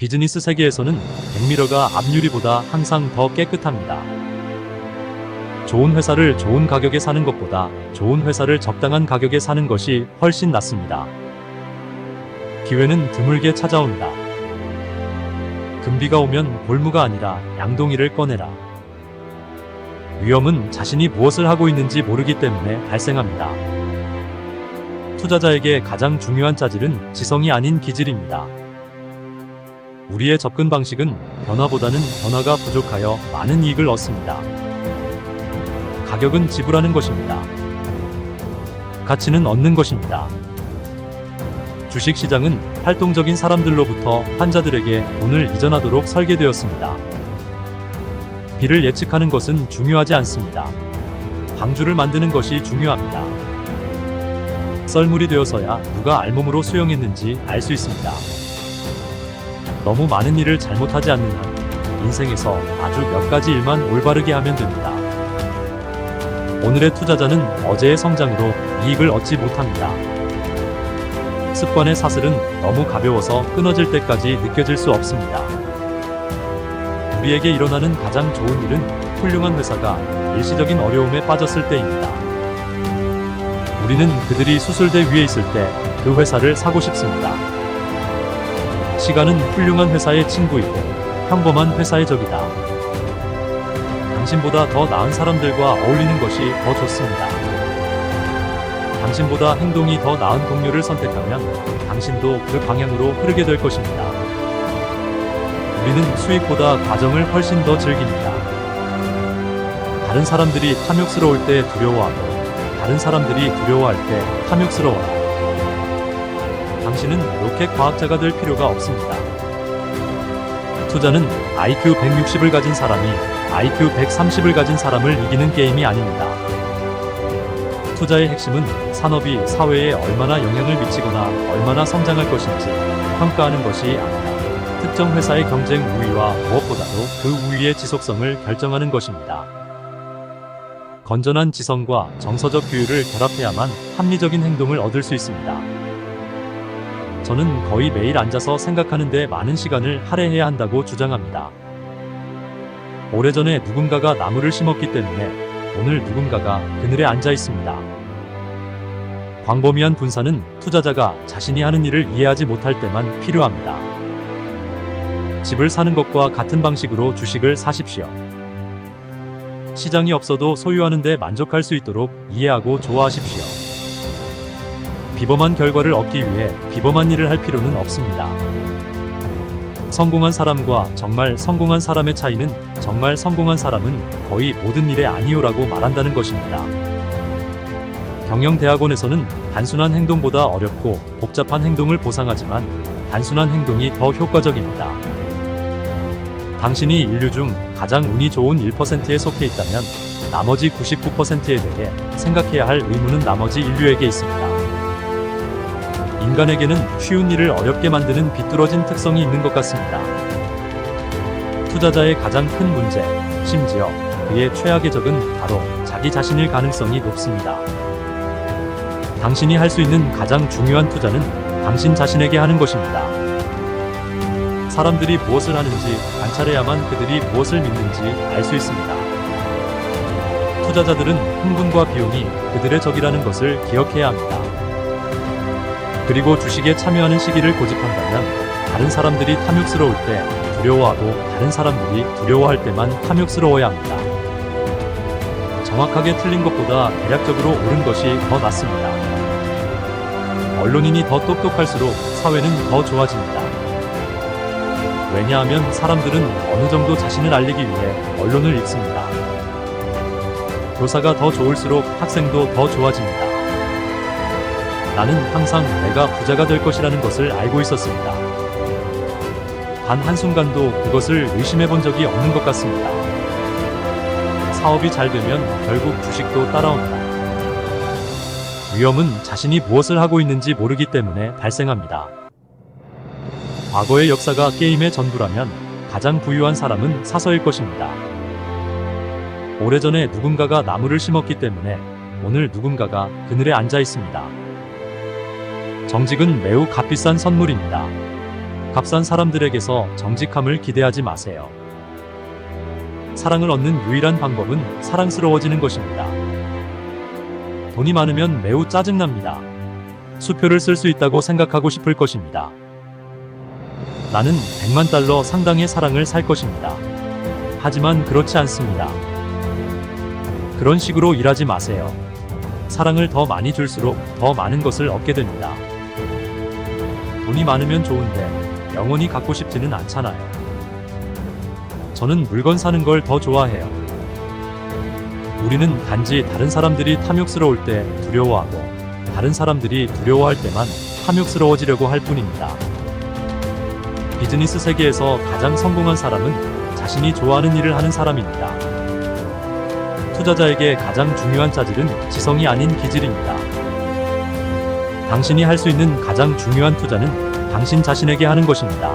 비즈니스 세계에서는 백미러가 앞유리보다 항상 더 깨끗합니다. 좋은 회사를 좋은 가격에 사는 것보다 좋은 회사를 적당한 가격에 사는 것이 훨씬 낫습니다. 기회는 드물게 찾아온다. 금비가 오면 골무가 아니라 양동이를 꺼내라. 위험은 자신이 무엇을 하고 있는지 모르기 때문에 발생합니다. 투자자에게 가장 중요한 자질은 지성이 아닌 기질입니다. 우리의 접근 방식은 변화보다는 변화가 부족하여 많은 이익을 얻습니다. 가격은 지불하는 것입니다. 가치는 얻는 것입니다. 주식 시장은 활동적인 사람들로부터 환자들에게 돈을 이전하도록 설계되었습니다. 비를 예측하는 것은 중요하지 않습니다. 방주를 만드는 것이 중요합니다. 썰물이 되어서야 누가 알몸으로 수영했는지 알 수 있습니다. 너무 많은 일을 잘못하지 않는 한 인생에서 아주 몇 가지 일만 올바르게 하면 됩니다. 오늘의 투자자는 어제의 성장으로 이익을 얻지 못합니다. 습관의 사슬은 너무 가벼워서 끊어질 때까지 느껴질 수 없습니다. 우리에게 일어나는 가장 좋은 일은 훌륭한 회사가 일시적인 어려움에 빠졌을 때입니다. 우리는 그들이 수술대 위에 있을 때 그 회사를 사고 싶습니다. 시간은 훌륭한 회사의 친구이고 평범한 회사의 적이다. 당신보다 더 나은 사람들과 어울리는 것이 더 좋습니다. 당신보다 행동이 더 나은 동료를 선택하면 당신도 그 방향으로 흐르게 될 것입니다. 우리는 수익보다 과정을 훨씬 더 즐깁니다. 다른 사람들이 탐욕스러울 때 두려워하고 다른 사람들이 두려워할 때 탐욕스러워라. 당신은 로켓 과학자가 될 필요가 없습니다. 투자는 IQ 160을 가진 사람이 IQ 130을 가진 사람을 이기는 게임이 아닙니다. 투자의 핵심은 산업이 사회에 얼마나 영향을 미치거나 얼마나 성장할 것인지 평가하는 것이 아니라 특정 회사의 경쟁 우위와 무엇보다도 그 우위의 지속성을 결정하는 것입니다. 건전한 지성과 정서적 규율을 결합해야만 합리적인 행동을 얻을 수 있습니다. 저는 거의 매일 앉아서 생각하는데 많은 시간을 할애해야 한다고 주장합니다. 오래전에 누군가가 나무를 심었기 때문에 오늘 누군가가 그늘에 앉아 있습니다. 광범위한 분산은 투자자가 자신이 하는 일을 이해하지 못할 때만 필요합니다. 집을 사는 것과 같은 방식으로 주식을 사십시오. 시장이 없어도 소유하는데 만족할 수 있도록 이해하고 좋아하십시오. 비범한 결과를 얻기 위해 비범한 일을 할 필요는 없습니다. 성공한 사람과 정말 성공한 사람의 차이는 정말 성공한 사람은 거의 모든 일에 아니오라고 말한다는 것입니다. 경영대학원에서는 단순한 행동보다 어렵고 복잡한 행동을 보상하지만 단순한 행동이 더 효과적입니다. 당신이 인류 중 가장 운이 좋은 1%에 속해 있다면 나머지 99%에 대해 생각해야 할 의무는 나머지 인류에게 있습니다. 인간에게는 쉬운 일을 어렵게 만드는 비뚤어진 특성이 있는 것 같습니다. 투자자의 가장 큰 문제, 심지어 그의 최악의 적은 바로 자기 자신일 가능성이 높습니다. 당신이 할 수 있는 가장 중요한 투자는 당신 자신에게 하는 것입니다. 사람들이 무엇을 하는지 관찰해야만 그들이 무엇을 믿는지 알 수 있습니다. 투자자들은 흥분과 비용이 그들의 적이라는 것을 기억해야 합니다. 그리고 주식에 참여하는 시기를 고집한다면 다른 사람들이 탐욕스러울 때 두려워하고 다른 사람들이 두려워할 때만 탐욕스러워야 합니다. 정확하게 틀린 것보다 대략적으로 옳은 것이 더 낫습니다. 언론인이 더 똑똑할수록 사회는 더 좋아집니다. 왜냐하면 사람들은 어느 정도 자신을 알리기 위해 언론을 읽습니다. 교사가 더 좋을수록 학생도 더 좋아집니다. 나는 항상 내가 부자가 될 것이라는 것을 알고 있었습니다. 단 한순간도 그것을 의심해 본 적이 없는 것 같습니다. 사업이 잘 되면 결국 주식도 따라온다. 위험은 자신이 무엇을 하고 있는지 모르기 때문에 발생합니다. 과거의 역사가 게임의 전부라면 가장 부유한 사람은 사서일 것입니다. 오래전에 누군가가 나무를 심었기 때문에 오늘 누군가가 그늘에 앉아 있습니다. 정직은 매우 값비싼 선물입니다. 값싼 사람들에게서 정직함을 기대하지 마세요. 사랑을 얻는 유일한 방법은 사랑스러워지는 것입니다. 돈이 많으면 매우 짜증납니다. 수표를 쓸 수 있다고 생각하고 싶을 것입니다. 나는 100만 달러 상당의 사랑을 살 것입니다. 하지만 그렇지 않습니다. 그런 식으로 일하지 마세요. 사랑을 더 많이 줄수록 더 많은 것을 얻게 됩니다. 돈이 많으면 좋은데 영원히 갖고 싶지는 않잖아요. 저는 물건 사는 걸 더 좋아해요. 우리는 단지 다른 사람들이 탐욕스러울 때 두려워하고 다른 사람들이 두려워할 때만 탐욕스러워지려고 할 뿐입니다. 비즈니스 세계에서 가장 성공한 사람은 자신이 좋아하는 일을 하는 사람입니다. 투자자에게 가장 중요한 자질은 지성이 아닌 기질입니다. 당신이 할 수 있는 가장 중요한 투자는 당신 자신에게 하는 것입니다.